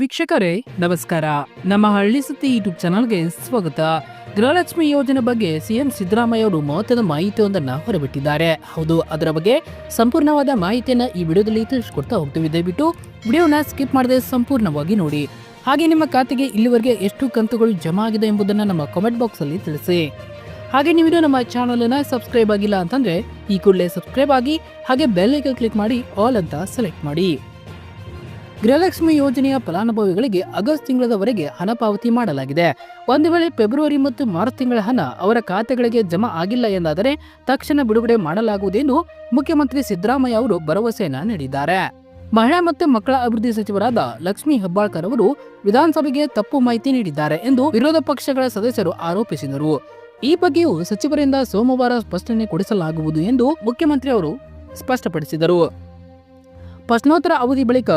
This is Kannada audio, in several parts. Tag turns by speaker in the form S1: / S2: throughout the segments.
S1: ವೀಕ್ಷಕರೇ, ನಮಸ್ಕಾರ. ನಮ್ಮ ಹಳ್ಳಿ ಸುದ್ದಿ ಯೂಟ್ಯೂಬ್ ಚಾನಲ್ಗೆ ಸ್ವಾಗತ. ಗೃಹಲಕ್ಷ್ಮಿ ಯೋಜನೆ ಬಗ್ಗೆ ಸಿಎಂ ಸಿದ್ದರಾಮಯ್ಯ ಅವರು ಮಹತ್ವದ ಮಾಹಿತಿಯೊಂದನ್ನು ಹೊರಬಿಟ್ಟಿದ್ದಾರೆ. ಹೌದು, ಅದರ ಬಗ್ಗೆ ಸಂಪೂರ್ಣವಾದ ಮಾಹಿತಿಯನ್ನು ಈ ವಿಡಿಯೋದಲ್ಲಿ ತಿಳಿಸ್ಕೊಡ್ತಾ ಹೋಗ್ತೀವಿ. ದಯವಿಟ್ಟು ವಿಡಿಯೋನ ಸ್ಕಿಪ್ ಮಾಡದೆ ಸಂಪೂರ್ಣವಾಗಿ ನೋಡಿ. ಹಾಗೆ ನಿಮ್ಮ ಖಾತೆಗೆ ಇಲ್ಲಿವರೆಗೆ ಎಷ್ಟು ಕಂತುಗಳು ಜಮಾ ಆಗಿದೆ ಎಂಬುದನ್ನು ನಮ್ಮ ಕಾಮೆಂಟ್ ಬಾಕ್ಸ್ ಅಲ್ಲಿ ತಿಳಿಸಿ. ಹಾಗೆ ನೀವು ನಮ್ಮ ಚಾನಲನ್ನ ಸಬ್ಸ್ಕ್ರೈಬ್ ಆಗಿಲ್ಲ ಅಂತಂದ್ರೆ ಈ ಕೂಡಲೇ ಸಬ್ಸ್ಕ್ರೈಬ್ ಆಗಿ ಹಾಗೆ ಬೆಲ್ ಐಕನ್ ಕ್ಲಿಕ್ ಮಾಡಿ ಆಲ್ ಅಂತ ಸೆಲೆಕ್ಟ್ ಮಾಡಿ. ಗೃಹಲಕ್ಷ್ಮಿ ಯೋಜನೆಯ ಫಲಾನುಭವಿಗಳಿಗೆ ಆಗಸ್ಟ್ ತಿಂಗಳವರೆಗೆ ಹಣ ಪಾವತಿ ಮಾಡಲಾಗಿದೆ. ಒಂದು ವೇಳೆ ಫೆಬ್ರವರಿ ಮತ್ತು ಮಾರ್ಚ್ ತಿಂಗಳ ಹಣ ಅವರ ಖಾತೆಗಳಿಗೆ ಜಮಾ ಆಗಿಲ್ಲ ಎಂದಾದರೆ ತಕ್ಷಣ ಬಿಡುಗಡೆ ಮಾಡಲಾಗುವುದೆಂದು ಮುಖ್ಯಮಂತ್ರಿ ಸಿದ್ದರಾಮಯ್ಯ ಅವರು ಭರವಸೆಯನ್ನ ನೀಡಿದ್ದಾರೆ. ಮಹಿಳಾ ಮತ್ತು ಮಕ್ಕಳ ಅಭಿವೃದ್ಧಿ ಸಚಿವರಾದ ಲಕ್ಷ್ಮೀ ಹೆಬ್ಬಾಳ್ಕರ್ ಅವರು ವಿಧಾನಸಭೆಗೆ ತಪ್ಪು ಮಾಹಿತಿ ನೀಡಿದ್ದಾರೆ ಎಂದು ವಿರೋಧ ಪಕ್ಷಗಳ ಸದಸ್ಯರು ಆರೋಪಿಸಿದರು. ಈ ಬಗ್ಗೆಯೂ ಸಚಿವರಿಂದ ಸೋಮವಾರ ಸ್ಪಷ್ಟನೆ ಕೊಡಿಸಲಾಗುವುದು ಎಂದು ಮುಖ್ಯಮಂತ್ರಿ ಅವರು ಸ್ಪಷ್ಟಪಡಿಸಿದರು. ಪ್ರಶ್ನೋತ್ತರ ಅವಧಿ ಬಳಿಕ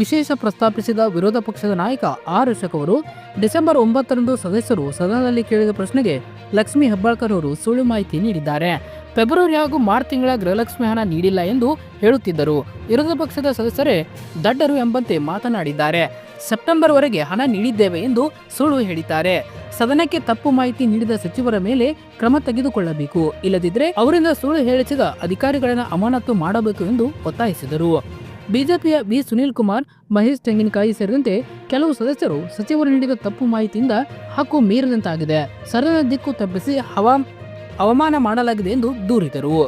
S1: ವಿಶೇಷ ಪ್ರಸ್ತಾಪಿಸಿದ ವಿರೋಧ ಪಕ್ಷದ ನಾಯಕ ಆರ್ ಅಶೋಕ್ ಅವರು ಡಿಸೆಂಬರ್ ಒಂಬತ್ತರಂದು ಸದಸ್ಯರು ಸದನದಲ್ಲಿ ಕೇಳಿದ ಪ್ರಶ್ನೆಗೆ ಲಕ್ಷ್ಮಿ ಹೆಬ್ಬಾಳ್ಕರ್ ಅವರು ಸುಳ್ಳು ಮಾಹಿತಿ ನೀಡಿದ್ದಾರೆ. ಫೆಬ್ರವರಿ ಹಾಗೂ ಮಾರ್ಚ್ ತಿಂಗಳ ಗೃಹಲಕ್ಷ್ಮಿ ಹಣ ನೀಡಿಲ್ಲ ಎಂದು ಹೇಳುತ್ತಿದ್ದರು. ವಿರೋಧ ಪಕ್ಷದ ಸದಸ್ಯರೇ ದಡ್ಡರು ಎಂಬಂತೆ ಮಾತನಾಡಿದ್ದಾರೆ. ಸೆಪ್ಟೆಂಬರ್ವರೆಗೆ ಹಣ ನೀಡಿದ್ದೇವೆ ಎಂದು ಸುಳ್ಳು ಹೇಳಿದ್ದಾರೆ. ಸದನಕ್ಕೆ ತಪ್ಪು ಮಾಹಿತಿ ನೀಡಿದ ಸಚಿವರ ಮೇಲೆ ಕ್ರಮ ತೆಗೆದುಕೊಳ್ಳಬೇಕು. ಇಲ್ಲದಿದ್ದರೆ ಅವರಿಂದ ಸುಳ್ಳು ಹೇಳಿಸಿದ ಅಧಿಕಾರಿಗಳನ್ನು ಅಮಾನತು ಮಾಡಬೇಕು ಎಂದು ಒತ್ತಾಯಿಸಿದರು. ಬಿಜೆಪಿಯ ಬಿ ಸುನೀಲ್ ಕುಮಾರ್, ಮಹೇಶ್ ತೆಂಗಿನಕಾಯಿ ಸೇರಿದಂತೆ ಕೆಲವು ಸದಸ್ಯರು ಸಚಿವರು ನೀಡಿದ ತಪ್ಪು ಮಾಹಿತಿಯಿಂದ ಹಕ್ಕು ಮೀರಿದಂತಾಗಿದೆ. ಸದನ ದಿಕ್ಕು ತಪ್ಪಿಸಿ ಹವಾ, ಅವಮಾನ ಮಾಡಲಾಗಿದೆ ಎಂದು ದೂರಿದರು.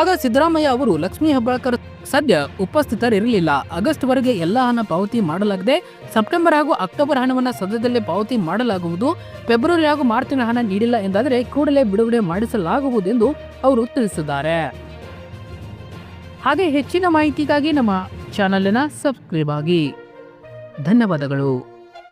S1: ಆಗ ಸಿದ್ದರಾಮಯ್ಯ ಅವರು ಲಕ್ಷ್ಮೀ ಹೆಬ್ಬಾಳ್ಕರ್ ಸದ್ಯ ಉಪಸ್ಥಿತರಿರಲಿಲ್ಲ. ಆಗಸ್ಟ್ ವರೆಗೆ ಎಲ್ಲ ಹಣ ಪಾವತಿ ಮಾಡಲಾಗಿದೆ. ಸೆಪ್ಟೆಂಬರ್ ಹಾಗೂ ಅಕ್ಟೋಬರ್ ಹಣವನ್ನು ಸದ್ಯದಲ್ಲೇ ಪಾವತಿ ಮಾಡಲಾಗುವುದು. ಫೆಬ್ರವರಿ ಹಾಗೂ ಮಾರ್ಚಿನ ಹಣ ನೀಡಿಲ್ಲ ಎಂದಾದರೆ ಕೂಡಲೇ ಬಿಡುಗಡೆ ಮಾಡಿಸಲಾಗುವುದು ಎಂದು ಅವರು ತಿಳಿಸಿದ್ದಾರೆ. ಹಾಗೆ ಹೆಚ್ಚಿನ ಮಾಹಿತಿಗಾಗಿ ನಮ್ಮ ಚಾನಲನ್ನು ಸಬ್ಸ್ಕ್ರೈಬ್ ಆಗಿ. ಧನ್ಯವಾದಗಳು.